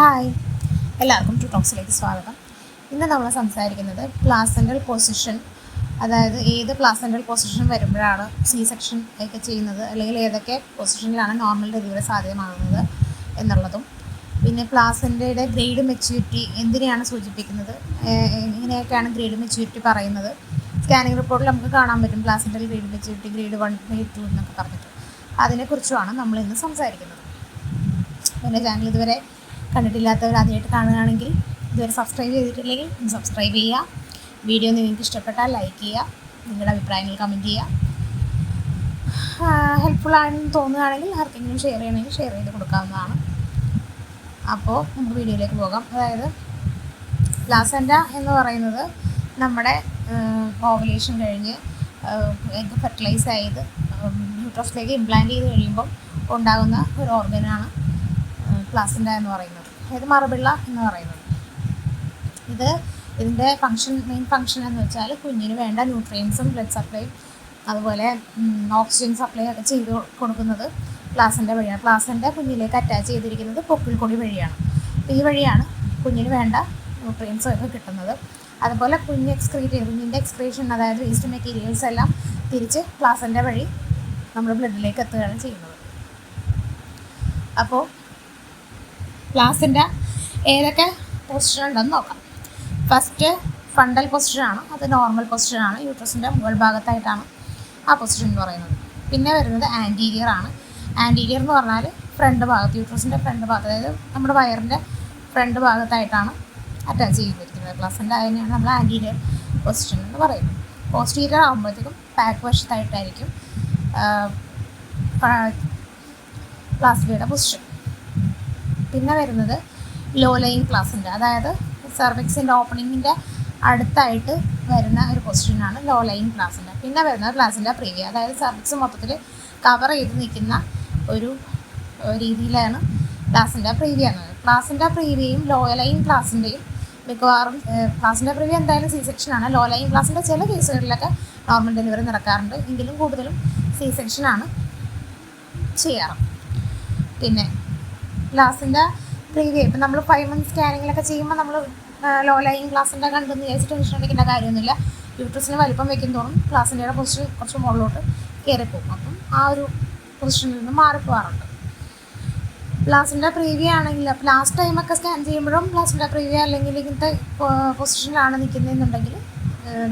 Hi എല്ലാവർക്കും to ടോക്സിലേക്ക് സ്വാഗതം. ഇന്ന് നമ്മൾ സംസാരിക്കുന്നത് പ്ലാസന്റൽ പൊസിഷൻ അതായത് ഏത് പ്ലാസന്റൽ പൊസിഷൻ വരുമ്പോഴാണ് സി സെക്ഷൻ ഒക്കെ ചെയ്യുന്നത് അല്ലെങ്കിൽ ഏതൊക്കെ പൊസിഷനിലാണ് നോർമൽ ഡെലിവറി സാധ്യമാകുന്നത് എന്നുള്ളതും. പിന്നെ പ്ലാസന്റയുടെ ഗ്രേഡ് മെച്യൂരിറ്റി എന്തിനെയാണ് സൂചിപ്പിക്കുന്നത്? ഇങ്ങനെയൊക്കെയാണ് ഗ്രേഡ് മെച്യൂരിറ്റി പറയുന്നത്? സ്കാനിങ് റിപ്പോർട്ടിൽ നമുക്ക് കാണാൻ പറ്റും placental grade maturity grade one grade two എന്നൊക്കെ പറഞ്ഞിട്ട്. അതിനെക്കുറിച്ചുമാണ് നമ്മൾ ഇന്ന് സംസാരിക്കുന്നത്. എന്റെ ചാനൽ ഇതുവരെ കണ്ടിട്ടില്ലാത്തവർ ആദ്യമായിട്ട് കാണുകയാണെങ്കിൽ ഇതുവരെ സബ്സ്ക്രൈബ് ചെയ്തിട്ടില്ലെങ്കിൽ ഒന്ന് സബ്സ്ക്രൈബ് ചെയ്യുക. വീഡിയോ നിങ്ങൾക്ക് ഇഷ്ടപ്പെട്ടാൽ ലൈക്ക് ചെയ്യുക. നിങ്ങളുടെ അഭിപ്രായങ്ങൾ കമന്റ് ചെയ്യുക. ഹെൽപ്ഫുൾ ആണെന്ന് തോന്നുകയാണെങ്കിൽ ആർക്കെങ്കിലും ഷെയർ ചെയ്യണമെങ്കിൽ ഷെയർ ചെയ്ത് കൊടുക്കാവുന്നതാണ്. അപ്പോൾ നമുക്ക് വീഡിയോയിലേക്ക് പോകാം. അതായത് പ്ലാസന്റ എന്ന് പറയുന്നത് നമ്മുടെ ഓവലേഷൻ കഴിഞ്ഞ് എഗ് ഫെർട്ടിലൈസ് ചെയ്ത് ന്യൂട്രസിലേക്ക് ഇംപ്ലാന്റ് ചെയ്ത് കഴിയുമ്പം ഉണ്ടാകുന്ന ഒരു ഓർഗനാണ് പ്ലാസന്റ എന്ന് പറയുന്നത്. അതായത് മറുപിള്ള എന്ന് പറയുന്നത്. ഇത് ഇതിന്റെ ഫങ്ഷൻ മെയിൻ ഫങ്ഷൻ എന്ന് വെച്ചാൽ കുഞ്ഞിന് വേണ്ട ന്യൂട്രിയൻസും ബ്ലഡ് സപ്ലൈയും അതുപോലെ ഓക്സിജൻ സപ്ലൈ ഒക്കെ ചെയ്ത് കൊടുക്കുന്നത് പ്ലാസിന്റെ വഴിയാണ്. പ്ലാസിന്റെ കുഞ്ഞിലേക്ക് അറ്റാച്ച് ചെയ്തിരിക്കുന്നത് പൊക്കിൾ കൊടി വഴിയാണ്. അപ്പോൾ ഈ വഴിയാണ് കുഞ്ഞിന് വേണ്ട ന്യൂട്രിയൻസ് ഒക്കെ കിട്ടുന്നത്. അതുപോലെ കുഞ്ഞ് എക്സ്ക്രീറ്റ് കുഞ്ഞിന്റെ എക്സ്ക്രീഷൻ അതായത് വേസ്റ്റ് മെറ്റീരിയൽസ് എല്ലാം തിരിച്ച് പ്ലാസിന്റെ വഴി നമ്മുടെ ബ്ലഡിലേക്ക് എത്തുകയാണ് ചെയ്യുന്നത്. അപ്പോൾ പ്ലാസിന്റെ ഏതൊക്കെ പൊസിഷൻ ഉണ്ടെന്ന് നോക്കാം. ഫസ്റ്റ് ഫണ്ടൽ പൊസിഷനാണ് അത് നോർമൽ പൊസിഷനാണ് യൂട്രസിന്റെ മുകൾ ഭാഗത്തായിട്ടാണ് ആ പൊസിഷൻ എന്ന് പറയുന്നത്. പിന്നെ വരുന്നത് ആന്റീരിയർ ആണ്. ആന്റീരിയർ എന്ന് പറഞ്ഞാൽ ഫ്രണ്ട് ഭാഗത്ത് യൂട്രസിന്റെ ഫ്രണ്ട് ഭാഗത്ത് അതായത് നമ്മുടെ വയറിന്റെ ഫ്രണ്ട് ഭാഗത്തായിട്ടാണ് അറ്റാച്ച് ചെയ്തിരിക്കുന്നത്. പ്ലസിന്റെ അതിനെയാണ് നമ്മൾ ആന്റീരിയർ പൊസിഷൻ എന്ന് പറയുന്നത്. പോസ്റ്റീരിയർ ആകുമ്പോഴത്തേക്കും ബാക്ക് വശത്തായിട്ടായിരിക്കും പ്ലാസ്റ്റിയുടെ പൊസിഷൻ പിന്നെ വരുന്നത് ലോ ലൈൻ പ്ലാസിന്റെ അതായത് സെർവിക്സിന്റെ ഓപ്പണിങ്ങിന്റെ അടുത്തായിട്ട് വരുന്ന ഒരു പൊസിഷനാണ് ലോ ലൈൻ ക്ലാസ്സിന്റെ പിന്നെ വരുന്നത് ക്ലാസ്സിന്റെ പ്രീവിയ അതായത് സർവിക്സ് മൊത്തത്തിൽ കവർ ചെയ്ത് നിൽക്കുന്ന ഒരു രീതിയിലാണ് ക്ലാസ്സിന്റെ പ്രീവിയ എന്നത്. ക്ലാസ്സിന്റെ പ്രീവിയയും ലോ ലൈൻ പ്ലാസിന്റെയും മിക്കവാറും ക്ലാസ്സിന്റെ പ്രീവിയ എന്തായാലും സി സെക്ഷനാണ് ലോ ലൈൻ ക്ലാസ്സിന്റെ ചില കേസുകളിലൊക്കെ നോർമൽ ഡെലിവറി നടക്കാറുണ്ട്. എങ്കിലും കൂടുതലും സി സെക്ഷനാണ് ചെയ്യാറ്. പിന്നെ ഗ്ലാസിന്റെ പ്രീവിയ ഇപ്പം നമ്മൾ ഫൈവ് മന്ത് സ്കാനിങ്ങിലൊക്കെ ചെയ്യുമ്പോൾ നമ്മൾ ലോ ലൈൻ ഗ്ലാസിന്റെ കണ്ടെന്ന് വിചാരിച്ചിട്ട് ടെൻഷൻ അടിക്കേണ്ട കാര്യമൊന്നുമില്ല. യൂട്രസിന് വലിപ്പം വെക്കും തോറും ഗ്ലാസിന്റെ പൊസിഷൻ കുറച്ച് മുകളിലോട്ട് കയറിപ്പോകും അപ്പം ആ ഒരു പൊസിഷനിൽ നിന്ന് മാറിപ്പോകാറുണ്ട്. ഗ്ലാസിന്റെ പ്രീവിയ ആണെങ്കിൽ ലാസ്റ്റ് ടൈമൊക്കെ സ്കാൻ ചെയ്യുമ്പോഴും ഗ്ലാസിന്റെ പ്രീവിയ അല്ലെങ്കിൽ ഇങ്ങനത്തെ പൊസിഷനിലാണ് നിൽക്കുന്നതെന്നുണ്ടെങ്കിൽ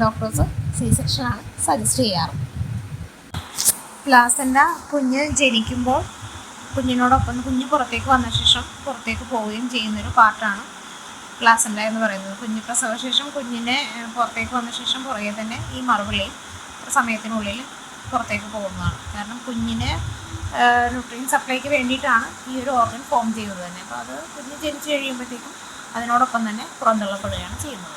ഡോക്ടേഴ്സ് സി സെക്ഷനാണ് സജസ്റ്റ് ചെയ്യാറ്. പ്ലാസന്റെ കുഞ്ഞ് ജനിക്കുമ്പോൾ കുഞ്ഞിനോടൊപ്പം കുഞ്ഞ് പുറത്തേക്ക് വന്ന ശേഷം പുറത്തേക്ക് പോവുകയും ചെയ്യുന്നൊരു പാർട്ടാണ് പ്ലാസന്റ എന്ന് പറയുന്നത്. കുഞ്ഞ് പ്രസവശേഷം കുഞ്ഞിനെ പുറത്തേക്ക് വന്ന ശേഷം പുറകെ തന്നെ ഈ മറുപടി സമയത്തിനുള്ളിൽ പുറത്തേക്ക് പോകുന്നതാണ്. കാരണം കുഞ്ഞിനെ ന്യൂട്രീൻ സപ്ലൈക്ക് വേണ്ടിയിട്ടാണ് ഈ ഒരു ഓർഗൻ ഫോം ചെയ്യുന്നത് തന്നെ. അപ്പോൾ അത് കുഞ്ഞ് ജനിച്ച് കഴിയുമ്പോഴത്തേക്കും അതിനോടൊപ്പം തന്നെ പുറന്തള്ളപ്പെടുകയാണ് ചെയ്യുന്നത്.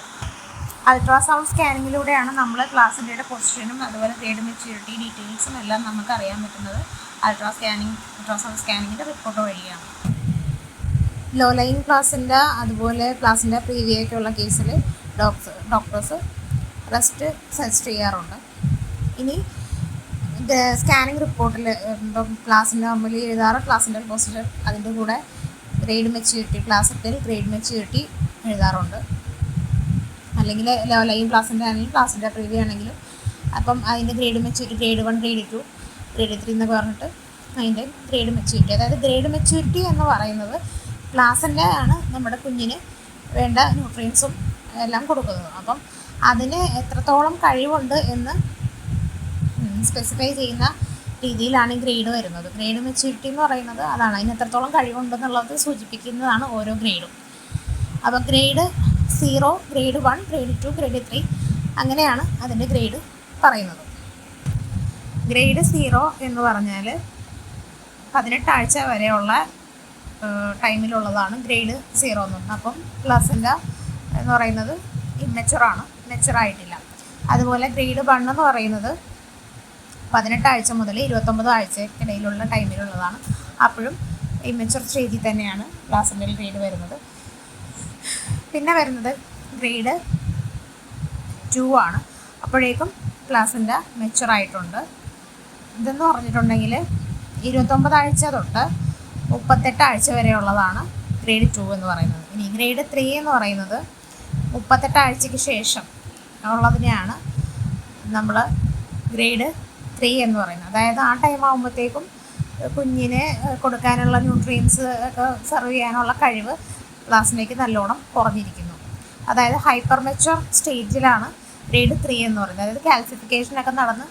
അൾട്രാസൗണ്ട് സ്കാനിങ്ങിലൂടെയാണ് നമ്മൾ ക്ലാസിന്റെ പൊസിഷനും അതുപോലെ ഗ്രേഡ് മെച്യൂരിറ്റി ഡീറ്റെയിൽസും എല്ലാം നമുക്ക് അറിയാൻ പറ്റുന്നത്. അൾട്രാ സ്കാനിങ് അൾട്രാസൗണ്ട് സ്കാനിങ്ങിന്റെ റിപ്പോർട്ട് വഴിയാണ്. ലോ ലൈൻ ക്ലാസിന്റെ അതുപോലെ ക്ലാസിന്റെ പ്രീവിയൊക്കെയുള്ള കേസിൽ ഡോക്ടർ ഡോക്ടേഴ്സ് റെസ്റ്റ് സജസ്റ്റ് ചെയ്യാറുണ്ട്. ഇനി സ്കാനിങ് റിപ്പോർട്ടിൽ ഇപ്പം ക്ലാസ്സിന്റെ മുമ്പിൽ എഴുതാറ് ക്ലാസിന്റെ പൊസിഷൻ അതിന്റെ കൂടെ ഗ്രേഡ് മെച്യൂരിറ്റി എട്ടിൽ ഗ്രേഡ് മെച്യൂരിറ്റി എഴുതാറുണ്ട്. അല്ലെങ്കിൽ ലോ ലൈൻ ക്ലാസ്സിന്റെ ആണെങ്കിലും ക്ലാസ്സിന്റെ പ്രീവ്യൂ ആണെങ്കിലും അപ്പം അതിന്റെ grade maturity grade one grade two grade three എന്നൊക്കെ പറഞ്ഞിട്ട് അതിന്റെ ഗ്രേഡ് മെച്യൂരിറ്റി അതായത് ഗ്രേഡ് മെച്യൂരിറ്റി എന്ന് പറയുന്നത് ക്ലാസ്സിന്റെ ആണ് നമ്മുടെ കുഞ്ഞിന് വേണ്ട ന്യൂട്രിയൻസും എല്ലാം കൊടുക്കുന്നത്. അപ്പം അതിന് എത്രത്തോളം കഴിവുണ്ട് എന്ന് സ്പെസിഫൈ ചെയ്യുന്ന രീതിയിലാണ് ഗ്രേഡ് വരുന്നത്. ഗ്രേഡ് മെച്യൂരിറ്റി എന്ന് പറയുന്നത് അതാണ്. അതിന് എത്രത്തോളം കഴിവുണ്ടെന്നുള്ളത് സൂചിപ്പിക്കുന്നതാണ് ഓരോ ഗ്രേഡും അപ്പോൾ grade zero grade one grade two grade three അങ്ങനെയാണ് അതിന്റെ ഗ്രേഡ് പറയുന്നത്. ഗ്രേഡ് സീറോ എന്ന് പറഞ്ഞാൽ പതിനെട്ടാഴ്ച വരെയുള്ള ടൈമിലുള്ളതാണ് ഗ്രേഡ് സീറോ എന്ന് പറഞ്ഞാൽ. അപ്പം പ്ലസന്റ എന്ന് പറയുന്നത് ഇമ്മച്ചുറാണ് മെച്ചുറായിട്ടില്ല അതുപോലെ ഗ്രേഡ് വൺ എന്ന് പറയുന്നത് പതിനെട്ടാഴ്ച മുതൽ ഇരുപത്തൊമ്പത് ആഴ്ചക്കിടയിലുള്ള ടൈമിലുള്ളതാണ്. അപ്പോഴും ഇമ്മച്ചുർ സ്റ്റേജിൽ തന്നെയാണ് പ്ലാസന്റൽ ഗ്രേഡ് വരുന്നത്. പിന്നെ വരുന്നത് ഗ്രേഡ് ടു ആണ്. അപ്പോഴേക്കും പ്ലാസന്റ മെച്ചുറായിട്ടുണ്ട് ഇതെന്ന് പറഞ്ഞിട്ടുണ്ടെങ്കിൽ ഇരുപത്തൊമ്പത് ആഴ്ച തൊട്ട് മുപ്പത്തെട്ട് ആഴ്ച വരെയുള്ളതാണ് ഗ്രേഡ് ടു എന്ന് പറയുന്നത്. ഇനി ഗ്രേഡ് ത്രീ എന്ന് പറയുന്നത് മുപ്പത്തെട്ട് ആഴ്ചയ്ക്ക് ശേഷം ഉള്ളതിനെയാണ് നമ്മൾ ഗ്രേഡ് ത്രീ എന്ന് പറയുന്നത്. അതായത് ആ ടൈം ആകുമ്പോഴത്തേക്കും കുഞ്ഞിന് കൊടുക്കാനുള്ള ന്യൂട്രിയൻസ് ഒക്കെ സെർവ് ചെയ്യാനുള്ള കഴിവ് പ്ലാസ്മയ്ക്ക് നല്ലോണം കുറഞ്ഞിരിക്കുന്നു. അതായത് ഹൈപ്പർ മെച്ചർ സ്റ്റേജിലാണ് ഗ്രേഡ് ത്രീ എന്ന് പറയുന്നത്. അതായത് കാൽസിഫിക്കേഷനൊക്കെ നടന്ന്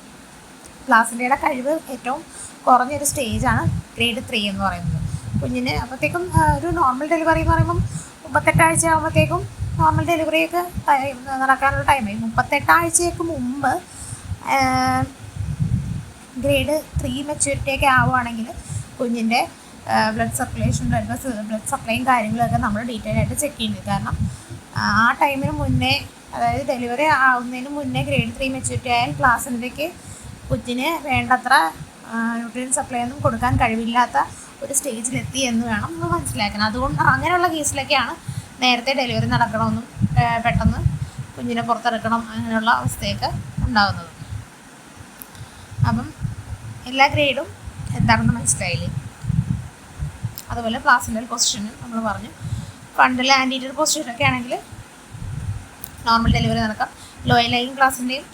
പ്ലാസിന്റെയുടെ കഴിവ് ഏറ്റവും കുറഞ്ഞൊരു സ്റ്റേജാണ് ഗ്രേഡ് ത്രീ എന്ന് പറയുന്നത്. കുഞ്ഞിന് അപ്പോഴത്തേക്കും ഒരു നോർമൽ ഡെലിവറി എന്ന് പറയുമ്പം മുപ്പത്തെട്ടാഴ്ച ആകുമ്പോഴത്തേക്കും നോർമൽ ഡെലിവറിയൊക്കെ നടക്കാനുള്ള ടൈമായി മുപ്പത്തെട്ടാഴ്ചയ്ക്ക് മുമ്പ് ഗ്രേഡ് ത്രീ മെച്യൂരിറ്റി ഒക്കെ ആവുകയാണെങ്കിൽ കുഞ്ഞിന്റെ ബ്ലഡ് സർക്കുലേഷൻ ബ്ലഡ് സപ്ലൈയും കാര്യങ്ങളൊക്കെ നമ്മൾ ഡീറ്റെയിൽ ആയിട്ട് ചെക്ക് ചെയ്യുന്നത് കാരണം ആ, ടൈമിന് മുന്നേ അതായത് ഡെലിവറി ആവുന്നതിന് മുന്നേ ഗ്രേഡ് ത്രീ മെച്യൂരിറ്റി ആയാൽ പ്ലാസിന്റെക്ക് കുഞ്ഞിന് വേണ്ടത്ര ന്യൂട്രിയൻ സപ്ലൈ ഒന്നും കൊടുക്കാൻ കഴിവില്ലാത്ത ഒരു സ്റ്റേജിലെത്തി എന്ന് വേണം നമ്മൾ മനസ്സിലാക്കണം അതുകൊണ്ട് അങ്ങനെയുള്ള കേസിലൊക്കെയാണ് നേരത്തെ ഡെലിവറി നടക്കണമെന്നും പെട്ടെന്ന് കുഞ്ഞിനെ പുറത്തിറക്കണം അങ്ങനെയുള്ള അവസ്ഥയൊക്കെ ഉണ്ടാകുന്നത്. അപ്പം എല്ലാ ഗ്രേഡും എന്താണെന്ന് മനസ്സിലായില്ലേ? അതുപോലെ പ്ലാസിന്റൽ പൊസിഷനും നമ്മൾ പറഞ്ഞു. ഫണ്ടിൽ ആന്റീരിയർ പൊസിഷനൊക്കെ ആണെങ്കിൽ നോർമൽ ഡെലിവറി നടക്കാം. ലോയർ ലൈൻ ക്ലാസ്സിന്റെയും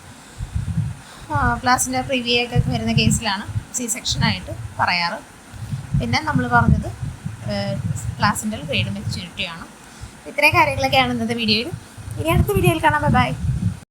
ക്ലാസ്സിന്റെ പ്രിവ്യൂ ഒക്കെ വരുന്ന കേസിലാണ് സി സെക്ഷനായിട്ട് പറയാറ്. പിന്നെ നമ്മൾ പറഞ്ഞത് ക്ലാസിന്റെ ഗ്രേഡ് മെച്യൂരിറ്റിയാണ് ഇത്രയും കാര്യങ്ങളൊക്കെയാണ് ഇന്നത്തെ വീഡിയോയിൽ ഇനി അടുത്ത വീഡിയോയിൽ കാണാം. Bye bye